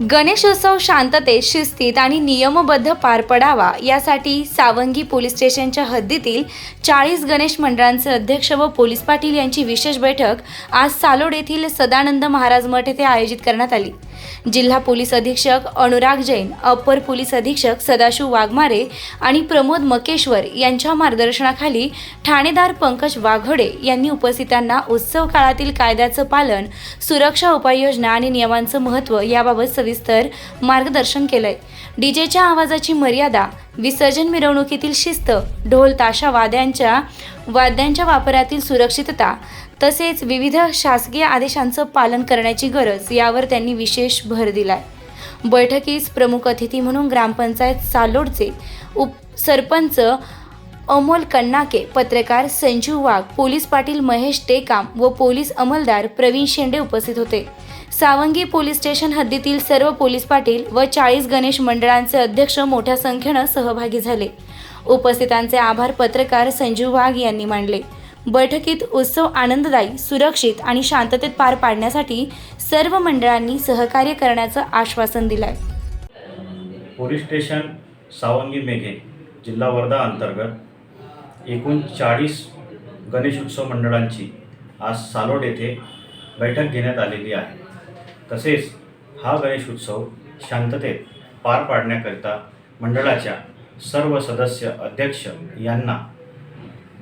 गणेशोत्सव शांततेत शिस्तीत आणि नियमबद्ध पार पडावा यासाठी सावंगी पोलीस स्टेशनच्या हद्दीतील चाळीस गणेश मंडळांचे अध्यक्ष व पोलीस पाटील यांची विशेष बैठक आज सालोड येथील सदानंद महाराज मठ येथे आयोजित करण्यात आली. जिल्हा पोलीस अधीक्षक अनुराग जैन अपर पोलीस अधीक्षक सदाशिव वाघमारे आणि प्रमोद मकेश्वर यांच्या मार्गदर्शनाखाली ठाणेदार पंकज वाघोडे यांनी उपस्थितांना उत्सव काळातील कायद्याचं पालन सुरक्षा उपाययोजना आणि नियमांचं महत्त्व याबाबत सविस्तर मार्गदर्शन केलंय. डीजेच्या आवाजाची मर्यादा विसर्जन मिरवणुकीतील शिस्त ढोल ताशा वाद्यांच्या वाद्यांच्या वापरातील सुरक्षितता तसेच विविध शासकीय आदेशांचं पालन करण्याची गरज यावर त्यांनी विशेष भर दिलाय. बैठकीस प्रमुख अतिथी म्हणून ग्रामपंचायत सालोडचे उप सरपंच अमोल कन्नाके पत्रकार संजीव वाघ पोलीस पाटील महेश टेकाम व पोलीस अंमलदार प्रवीण शेंडे उपस्थित होते. सावंगी पोलीस स्टेशन हद्दीतील सर्व पोलीस पाटील व चाळीस गणेश मंडळांचे अध्यक्ष मोठ्या संख्येनं सहभागी झाले. उपस्थितांचे आभार पत्रकार संजीव वाघ यांनी मांडले बैठकीत उत्सव आनंददायी सुरक्षित आणि शांततेत पार पाडण्यासाठी सर्व मंडळांनी सहकार्य करण्याचं आश्वासन दिलंय. पोलीस स्टेशन सावंगी मेघे जिल्हा वर्धा अंतर्गत एकूण चाळीस गणेश उत्सव मंडळांची आज सालोड येथे बैठक घेण्यात आलेली आहे. तसेच हा गणेश उत्सव शांततेत पार पाडण्याकरिता मंडळाच्या सर्व सदस्य अध्यक्ष यांना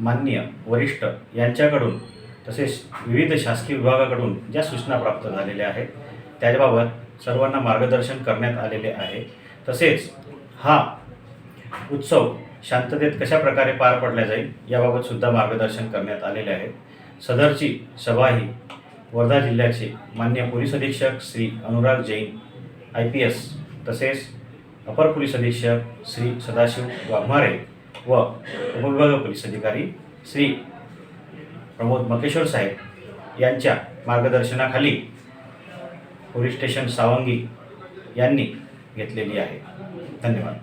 मान्य वरिष्ठ यांच्याकडून तसेच विविध शासकीय विभागाकडून ज्या सूचना प्राप्त झालेल्या आहेत त्याबाबत सर्वांना मार्गदर्शन करण्यात आलेले आहे. तसेच हा उत्सव शांततेत कशा प्रकारे पार पडल्या जाईल याबाबत सुद्धा मार्गदर्शन करण्यात आलेले आहे. सदरची सभा ही वर्धा जिल्ह्याचे मान्य पोलीस अधीक्षक Shri Anurag Jain I P S तसेच अपर पोलीस अधीक्षक श्री सदाशिव वाघमारे व उपविभाग पोलीस अधिकारी श्री प्रमोद मकेश्वर साहेब यांच्या मार्गदर्शनाखाली पोलीस स्टेशन सावंगी यांनी घेतलेली आहे. धन्यवाद.